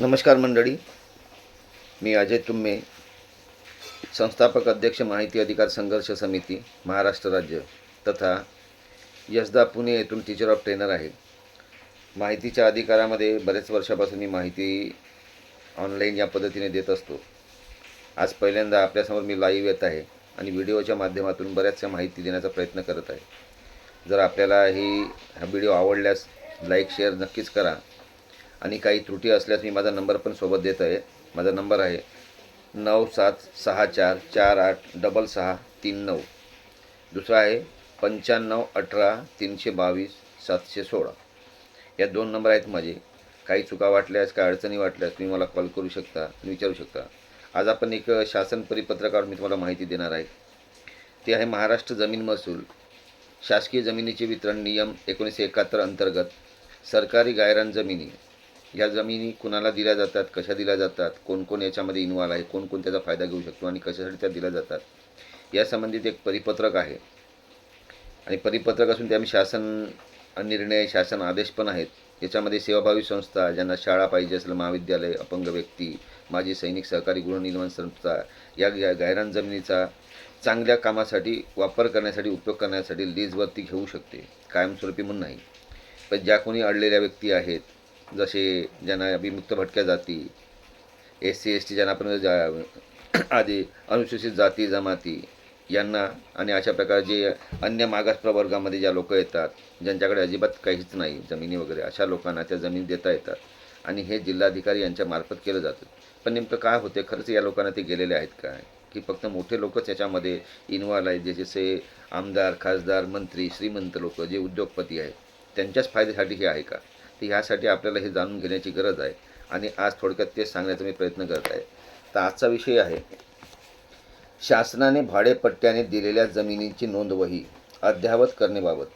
नमस्कार मंडळी. मी अजय तुम्मे संस्थापक अध्यक्ष माहिती अधिकार संघर्ष समिती महाराष्ट्र राज्य तथा यशदा पुणे येथून टीचर ऑफ ट्रेनर आहे. माहितीच्या अधिकारामध्ये बरेच वर्षापासून मी माहिती ऑनलाईन या पद्धतीने देत असतो. आज पहिल्यांदा आपल्यासमोर मी लाईव्ह येत आहे आणि व्हिडिओच्या माध्यमातून बऱ्याचशा माहिती देण्याचा प्रयत्न करत आहे. जर आपल्याला ही हा व्हिडिओ आवडल्यास लाईक शेअर नक्कीच करा. आणि काही त्रुटी असल्यास मी माझा नंबर पण सोबत देत आहे. माझा नंबर आहे नऊ सात सहा चार चार आठ डबल सहा तीन नऊ. दुसरा आहे पंच्याण्णव अठरा तीनशे बावीस सातशे सोळा. या दोन नंबर आहेत माझे. काही चुका वाटल्यास काही अडचणी वाटल्यास तुम्ही मला कॉल करू शकता विचारू शकता. आज आपण एक शासन परिपत्रकावर मी तुम्हाला माहिती देणार आहे. ते आहे महाराष्ट्र जमीन महसूल. शासकीय जमिनीचे वितरण नियम एकोणीसशे एकाहत्तर अंतर्गत सरकारी गायरान जमिनी. या जमिनी कुणाला दिल्या जातात कशा दिल्या जातात कोण कोण याच्यामध्ये इन्व्हॉल्व आहे कोण कोण त्याचा फायदा घेऊ शकतो आणि कशासाठी त्या दिल्या जातात या संबंधित एक परिपत्रक आहे. आणि परिपत्रक असून ते आम्ही शासन निर्णय शासन आदेश पण आहेत. याच्यामध्ये सेवाभावी संस्था ज्यांना शाळा पाहिजे असेल महाविद्यालय अपंग व्यक्ती माजी सैनिक सहकारी गृहनिर्माण संस्था या गायरान जमिनीचा चांगल्या कामासाठी वापर करण्यासाठी उपयोग करण्यासाठी लीजवरती घेऊ शकते. कायमस्वरूपी म्हणून नाही. पण ज्या कोणी अडलेल्या व्यक्ती आहेत जसे ज्यांना विमुक्त भटक्या जाती एस सी एस टी ज्यांना आपण जा आधी अनुसूचित जाती जमाती यांना आणि अशा प्रकारे जे अन्य मागास प्रवर्गामध्ये ज्या लोक येतात ज्यांच्याकडे अजिबात काहीच नाही जमिनी वगैरे अशा लोकांना त्या जमीन देता येतात. आणि हे जिल्हाधिकारी यांच्या मार्फत केलं जातं. पण नेमकं काय होते खरंच या लोकांना ते गेलेले आहेत काय की फक्त मोठे लोकच याच्यामध्ये इन्व्हॉल्व आहेत जे जसे आमदार खासदार मंत्री श्रीमंत लोक जे उद्योगपती आहेत त्यांच्याच फायद्यासाठी हे आहे का? तर ह्यासाठी आपल्याला हे जाणून घेण्याची गरज आहे. आणि आज थोडक्यात तेच सांगण्याचा मी प्रयत्न करत आहे. तर आजचा विषय आहे शासनाने भाडेपट्ट्याने दिलेल्या जमिनीची नोंदवही अद्ययावत करण्याबाबत.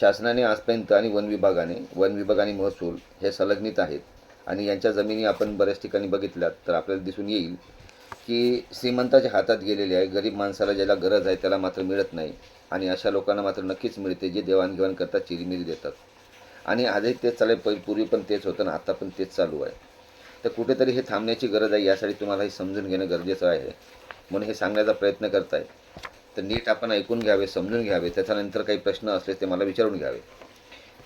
शासनाने आजपर्यंत आणि वन विभागाने वन विभाग आणि महसूल हे संलग्नित आहेत. आणि यांच्या जमिनी आपण बऱ्याच ठिकाणी बघितल्यात तर आपल्याला दिसून येईल की श्रीमंताच्या हातात गेलेले आहे गरीब माणसाला ज्याला गरज आहे त्याला मात्र मिळत नाही. आणि अशा लोकांना मात्र नक्कीच मिळते जे देवाणघेवाण करतात चिरीमिरी देतात. आणि आजही तेच चालेल पै पूर्वी पण तेच होतं ना आता पण तेच चालू आहे. तर कुठेतरी हे थांबण्याची गरज आहे यासाठी तुम्हाला हे समजून घेणं गरजेचं आहे. म्हणून हे सांगण्याचा प्रयत्न करताय. तर नीट आपण ऐकून घ्यावे समजून घ्यावे त्याच्यानंतर काही प्रश्न असले ते मला विचारून घ्यावे.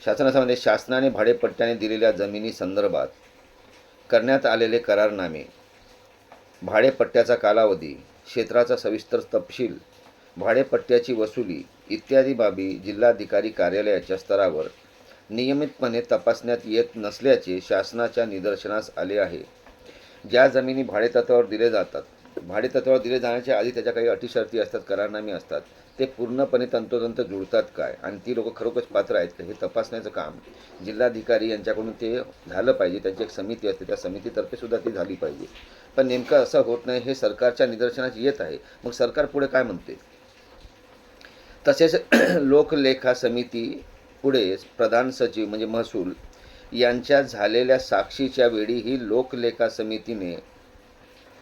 शासनामध्ये शासनाने भाडेपट्ट्याने दिलेल्या जमिनी संदर्भात करण्यात आलेले करारनामे भाडेपट्ट्याचा कालावधी क्षेत्राचा सविस्तर तपशील भाडेपट्ट्याची वसुली इत्यादी बाबी जिल्हाधिकारी कार्यालयाच्या स्तरावर नियमितपणे तपासण्यात येत नसल्याचे शासनाच्या निदर्शनास आले आहे. ज्या जमिनी भाडेतत्वावर दिले जातात भाडेतत्वावर दिले जाण्याच्या आधी त्याच्या काही अटी शर्ती असतात करारनामे असतात ते पूर्णपणे तंतोतंत जुळतात काय? आणि ती लोक खरोखरच पात्र आहेत का? हे तपासण्याचं काम जिल्हाधिकारी यांच्याकडून ते झालं पाहिजे त्यांची एक समिती असते त्या समितीतर्फे सुद्धा ती झाली पाहिजे. पण नेमकं असं होत नाही हे सरकारच्या निदर्शनास येत आहे. मग सरकार पुढे काय म्हणते? तसेच लोकलेखा समिती पुढे प्रधान सचिव म्हणजे महसूल यांच्या झालेल्या साक्षीच्या वेळीही लोकलेखा समितीने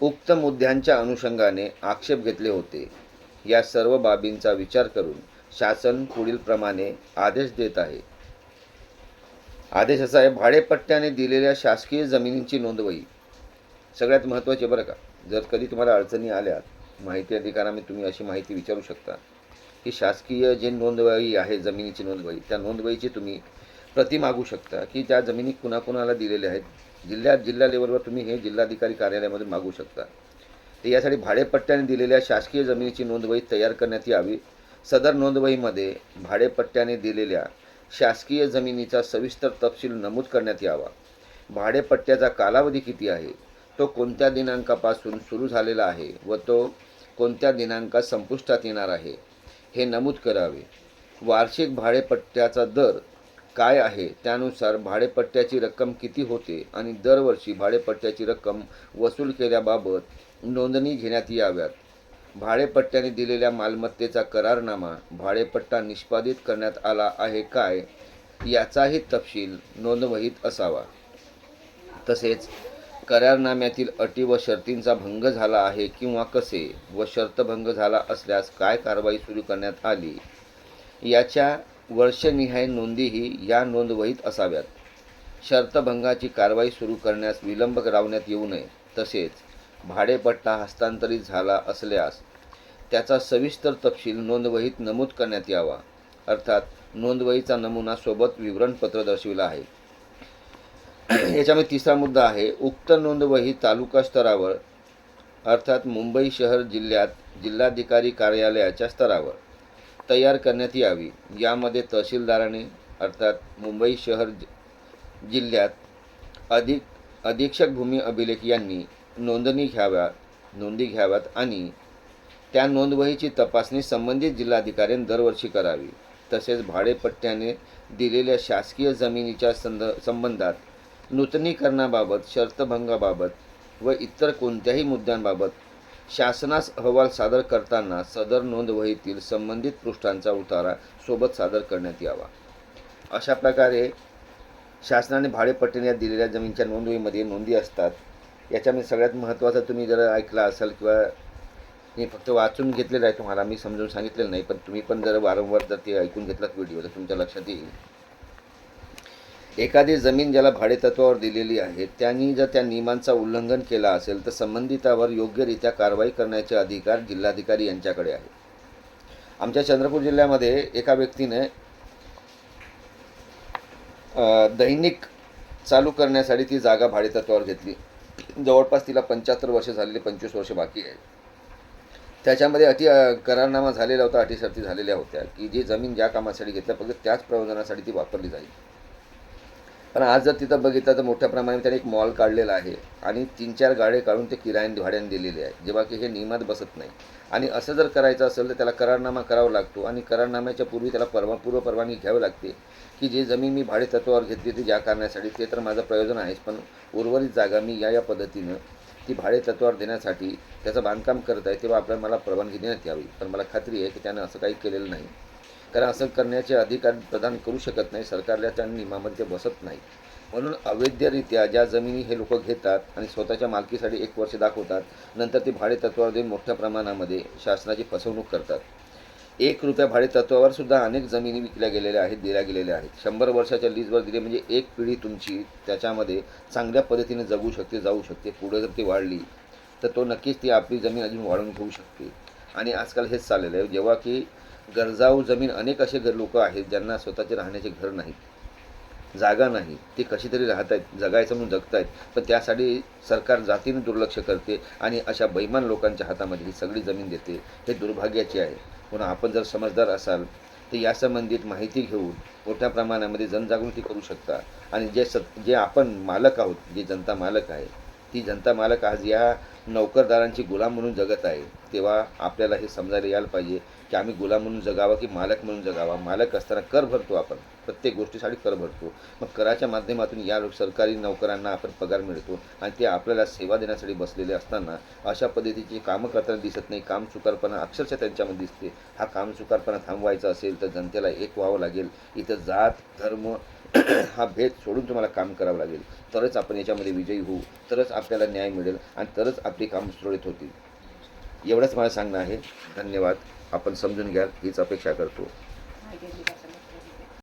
उक्त मुद्द्यांच्या अनुषंगाने आक्षेप घेतले होते. या सर्व बाबींचा विचार करून शासन पुढील प्रमाणे आदेश देत आहे. आदेश असा आहे भाडेपट्ट्याने दिलेल्या शासकीय जमिनींची नोंदवही. सगळ्यात महत्त्वाचे बरं का जर कधी तुम्हाला अडचणी आल्या माहिती अधिकारामध्ये तुम्ही अशी माहिती विचारू शकता. की शासकीय जे नोंदवही आहे जमिनीची नोंदवही त्या नोंदवहीची तुम्ही प्रति मागू शकता की ज्या जमिनी कुणाकुणाला दिलेल्या आहेत. जिल्ह्यात जिल्हा लेवलवर तुम्ही हे जिल्हाधिकारी कार्यालयामध्ये मागू शकता. तर यासाठी भाडेपट्ट्याने दिलेल्या शासकीय जमिनीची नोंदवही तयार करण्यात यावी. सदर नोंदवहीमध्ये भाडेपट्ट्याने दिलेल्या शासकीय जमिनीचा सविस्तर तपशील नमूद करण्यात यावा. भाडेपट्ट्याचा कालावधी किती आहे? तो कोणत्या दिनांकापासून सुरू झालेला आहे व तो कोणत्या दिनांकात संपुष्टात येणार आहे? हे नमूद करावे. वार्षिक भाडेपट्ट्याचा दर काय आहे? त्यानुसार भाडेपट्ट्याची रक्कम किती होते आणि दरवर्षी भाडेपट्ट्याची रक्कम वसूल केल्याबाबत नोंदणी घेण्यात याव्यात. भाडेपट्ट्याने दिलेल्या मालमत्तेचा करारनामा भाडेपट्टा निष्पादित करण्यात आला आहे काय? याचाही तपशील नोंदवहीत असावा. तसेच करारनाम्यातील अटी व शर्तींचा भंग झाला आहे किंवा कसे व शर्तभंग झाला असल्यास काय कारवाई सुरू करण्यात आली? याच्या वर्षनिहाय नोंदीही या नोंदवहीत असाव्यात. शर्तभंगाची कारवाई सुरू करण्यास विलंब रावण्यात येऊ नये. तसेच भाडेपट्टा हस्तांतरित झाला असल्यास त्याचा सविस्तर तपशील नोंदवहीत नमूद करण्यात यावा. अर्थात नोंदवहीचा नमुना सोबत विवरणपत्र दर्शविला आहे. याच्यामध्ये तिसरा मुद्दा आहे उक्त नोंदवही तालुका स्तरावर अर्थात मुंबई शहर जिल्ह्यात जिल्हाधिकारी कार्यालयाच्या स्तरावर तयार करण्यात यावी. यामध्ये तहसीलदाराने अर्थात मुंबई शहर जिल्ह्यात अधिक अधीक्षक भूमी अभिलेख यांनी नोंदणी घ्याव्या नोंदी घ्याव्यात आणि त्या नोंदवहीची तपासणी संबंधित जिल्हाधिकाऱ्यांनी दरवर्षी करावी. तसेच भाडेपट्ट्याने दिलेल्या शासकीय जमिनीच्या संद संबंधात नूतनीकरणाबाबत शर्तभंगाबाबत व इतर कोणत्याही मुद्द्यांबाबत शासनास अहवाल सादर करताना सदर नोंदवहीतील संबंधित पृष्ठांचा उतारा सोबत सादर करण्यात यावा. अशा प्रकारे शासनाने भाडेपट्टीने दिलेल्या जमीनच्या नोंदवहीमध्ये नोंदी असतात. याच्यामध्ये सगळ्यात महत्त्वाचं तुम्ही जर ऐकला असाल किंवा मी फक्त वाचून घेतलेलं आहे तुम्हाला मी समजून सांगितलेलं नाही पण तुम्ही पण जर वारंवार जर ते ऐकून घेतलात व्हिडिओ तर तुमच्या लक्षात येईल. एखादी जमीन ज्याला भाडेतत्वावर दिलेली आहे त्यांनी जर त्या नियमांचा उल्लंघन केला असेल तर संबंधितावर योग्यरित्या कारवाई करण्याचे अधिकार जिल्हाधिकारी यांच्याकडे आहे आमच्या चंद्रपूर जिल्ह्यामध्ये एका व्यक्तीने दैनिक चालू करण्यासाठी ती जागा भाडेतत्वावर घेतली. जवळपास तिला पंच्याहत्तर वर्ष झालेली पंचवीस वर्ष बाकी आहे. त्याच्यामध्ये अटी करारनामा झालेला होता अटी झालेल्या होत्या की जी जमीन ज्या कामासाठी घेतल्या फक्त त्याच प्रयोजनासाठी ती वापरली जाईल. पण आज जर तिथं बघितलं तर मोठ्या प्रमाणात त्याने एक मॉल काढलेला आहे. आणि तीन चार गाडे काढून ते किरायाने भाड्याने दिलेले आहे. जेव्हा की हे नियमात बसत नाही. आणि असं जर करायचं असेल तर त्याला करारनामा करावा लागतो. आणि करारनाम्याच्या पूर्वी त्याला परवा पूर्व परवानगी घ्यावी लागते. की जे जमीन मी भाडेतत्वावर घेतली ती ज्या कारणासाठी ते तर माझं प्रयोजन आहेच. पण उर्वरित जागा मी या या पद्धतीनं ती भाडेतत्वावर देण्यासाठी त्याचं बांधकाम करत आहे तेव्हा आपल्याला मला परवानगी देण्यात यावी. पण मला खात्री आहे की त्यानं असं काही केलेलं नाही. कारण असं करण्याचे अधिकार प्रदान करू शकत नाही. सरकारला त्या नियमामध्ये बसत नाही. म्हणून अवैधरित्या ज्या जमिनी हे लोक घेतात आणि स्वतःच्या मालकीसाठी एक वर्ष दाखवतात नंतर ते भाडेतत्वावर देऊन मोठ्या प्रमाणामध्ये शासनाची फसवणूक करतात. एक रुपया भाडेतत्वावर सुद्धा अनेक जमिनी विकल्या गेलेल्या आहेत दिल्या गेलेल्या आहेत. शंभर वर्षाच्या लीजवर दिली म्हणजे एक पिढी तुमची त्याच्यामध्ये चांगल्या पद्धतीने जगू शकते जाऊ शकते पुढे जर ती वाढली तर तो नक्कीच ती आपली जमीन अजून वाढवून घेऊ शकते. आणि आजकाल हेच चाललेलं आहे. जेव्हा की गरजाऊ जमीन अनेक असे घर लोक आहेत ज्यांना स्वतःचे राहण्याचे घर नाही जागा नाही ते कशी तरी राहत आहेत जगायचं म्हणून जगत आहेत पण त्यासाठी सरकार जातीने दुर्लक्ष करते आणि अशा बैमान लोकांच्या हातामध्ये ही सगळी जमीन देते. हे दुर्भाग्याचे आहे. म्हणून आपण जर समजदार असाल तर या संबंधित माहिती घेऊन मोठ्या प्रमाणामध्ये जनजागृती करू शकता. आणि जे सत जे आपण मालक आहोत जे जनता मालक आहे ती जनता मालक आज या नोकरदारांची गुलाम म्हणून जगत आहे तेव्हा आपल्याला हे समजायला यायला पाहिजे. की आम्ही गुलाम म्हणून जगावा की मालक म्हणून जगावा? मालक असताना कर भरतो आपण. प्रत्येक गोष्टीसाठी कर भरतो. मग कराच्या माध्यमातून या सरकारी नोकरांना आपण पगार मिळतो आणि ते आपल्याला सेवा देण्यासाठी बसलेले असताना अशा पद्धतीची कामं करताना दिसत नाही. काम चुकारपणा अक्षरशः त्यांच्यामध्ये दिसते. हा काम चुकारपणा थांबवायचा असेल तर जनतेला एक व्हावं लागेल. इथं जात धर्म हा भेद सोडून तुम्हाला काम करावं लागेल. तरच आपण याच्यामध्ये विजयी होऊ. तरच आपल्याला न्याय मिळेल आणि तरच आपली कामं सुरळीत होतील. एवढंच मला सांगणं आहे. धन्यवाद. आपण समजून घ्याल हीच अपेक्षा करतो.